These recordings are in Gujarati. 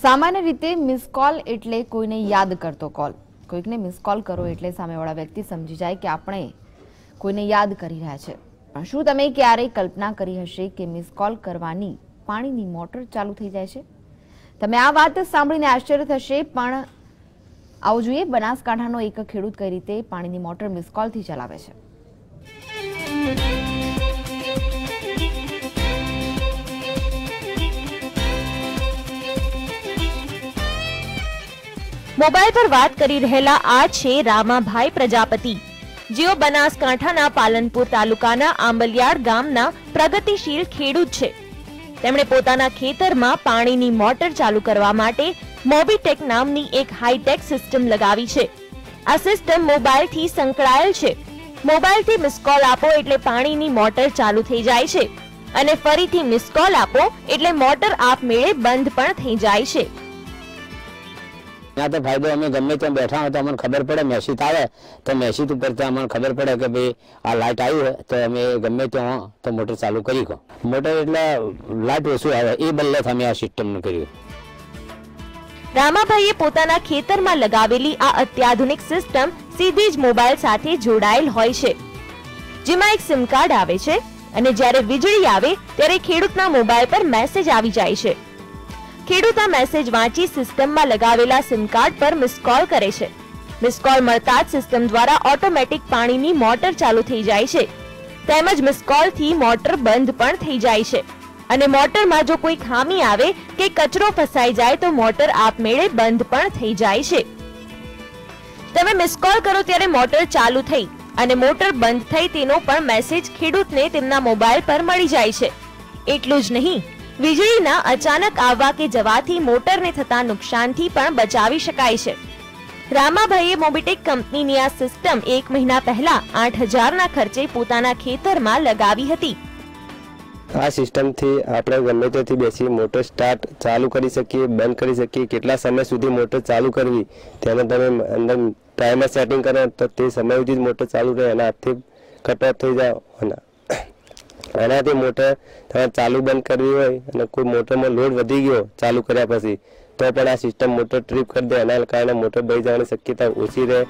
સામાન્ય રીતે મિસ કોલ એટલે કોઈને યાદ કરતો કોલ કોઈકને મિસ કોલ કરો એટલે સામેવાળા વ્યક્તિ સમજી જાય કે આપણે કોઈને યાદ કરી રહ્યા છે. પણ શું તમે ક્યારેય કલ્પના કરી હશે કે મિસ કોલ કરવાની પાણીની મોટર ચાલુ થઈ જાય છે? તમે આ વાત સાંભળીને આશ્ચર્ય થશે, પણ આવું જોઈએ, બનાસકાંઠાનો એક ખેડૂત કઈ રીતે પાણીની મોટર મિસ કોલથી ચલાવે છે? મોબાઈલ પર વાત કરી રહેલા આ છે રામાભાઈ પ્રજાપતિ. જેઓ બનાસકાંઠાના પાલનપુર તાલુકાના આંબલિયાળ ગામના પ્રગતિશીલ ખેડૂત છે. તેમણે પોતાના ખેતરમાં પાણીની મોટર ચાલુ કરવા માટે મોબીટેક નામની એક હાઈટેક સિસ્ટમ લગાવી છે. આ સિસ્ટમ મોબાઈલથી સંકળાયેલ છે. મોબાઈલથી મિસ કોલ આપો એટલે પાણીની મોટર ચાલુ થઈ જાય છે. અને ફરીથી મિસ કોલ આપો એટલે મોટર આપમેળે બંધ પણ થઈ જાય છે. ત્યાં તો ફાયદો, અમે ગમે ત્યાં બેઠા હોય તો અમને ખબર પડે મેસીત આવે. તો મેસીત ઉપર ત્યાં અમને ખબર પડે કે ભાઈ આ લાઇટ આવી હોય તો અમે ગમે ત્યાં તો મોટર ચાલુ કરી કહો મોટર એટલે લાઇટ ઓછું આવે, એ બદલે અમે આ સિસ્ટમનું કર્યું રામાભાઈએ પોતાના ખેતરમાં લગાવેલી આ અત્યાધુનિક સિસ્ટમ સીધી જ મોબાઈલ સાથે જોડાયેલ હોય છે. જેમાં એક સિમ કાર્ડ આવે છે અને જ્યારે વીજળી આવે, ત્યારે ખેડૂતના મોબાઈલ પર મેસેજ આવી જાય છે. ખેડૂત આ મેસેજ વાંચી સિસ્ટમમાં લગાવેલા સિમ કાર્ડ પર મિસ કોલ કરે છે. મિસ કોલ મળતા જ સિસ્ટમ દ્વારા ઓટોમેટિક પાણીની મોટર ચાલુ થઈ જાય છે. તેમજ મિસ કોલથી મોટર બંધ પણ થઈ જાય છે. અને મોટરમાં જો કોઈ ખામી આવે કે કચરો ફસાઈ જાય તો મોટર આપમેળે બંધ પણ થઈ જાય છે. તમે મિસ કોલ કરો ત્યારે મોટર ચાલુ થઈ અને મોટર બંધ થઈ તેનો પણ મેસેજ ખેડૂતને તેમના મોબાઈલ પર મળી જાય છે. એટલું જ નહીં વીજળીના અચાનક આવવા કે જવાથી મોટરને થતા નુકસાનથી પણ બચાવી શકાય છે. રામાભાઈએ મોબીટેક કંપનીની આ સિસ્ટમ એક મહિના પહેલા આઠ હજારના ખર્ચે પોતાના ખેતરમાં લગાવી હતી. આ સિસ્ટમથી આપણે ગમે ત્યાંથી બેસી મોટર સ્ટાર્ટ ચાલુ કરી શકીએ, બંધ કરી શકીએ, કેટલા સમય સુધી મોટર ચાલુ કરવી તેને તમે અંદર ટાઈમર સેટિંગ કરો તો તે સમય સુધી જ મોટર ચાલુ રહે એના હાથથી કટ ઓફ થઈ જાય. એનાથી મોટર તમારે ચાલુ બંધ કરવી હોય અને કોઈ મોટરમાં લોડ વધી ગયો ચાલુ કર્યા પછી, તો પણ આ સિસ્ટમ મોટર ટ્રીપ કરી દે. એના કારણે મોટર બળી જવાની શક્યતા ઓછી રહે.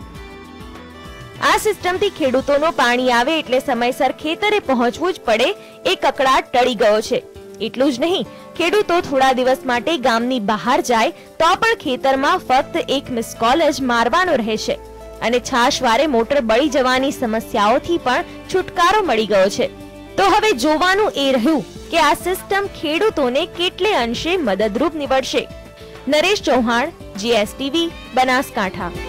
આ સિસ્ટમથી ખેડૂતોનો પાણી આવે એટલે સમયસર ખેતરે પહોંચવું જ પડે. એ કકડાટ ટળી ગયો છે. એટલું જ નહીં, ખેડૂતો થોડા દિવસ માટે ગામની બહાર જાય, તો પણ ખેતરમાં ફક્ત એક મિસ કોલ જ મારવાનો રહે છે અને છાશવારે મોટર બળી જવાની સમસ્યાઓથી પણ છુટકારો મળી ગયો છે. તો હવે જોવાનું એ રહ્યું કે આ સિસ્ટમ ખેડૂતોને કેટલે અંશે મદદરૂપ નીવડશે. નરેશ ચૌહાણ જીએસટીવી બનાસકાંઠા.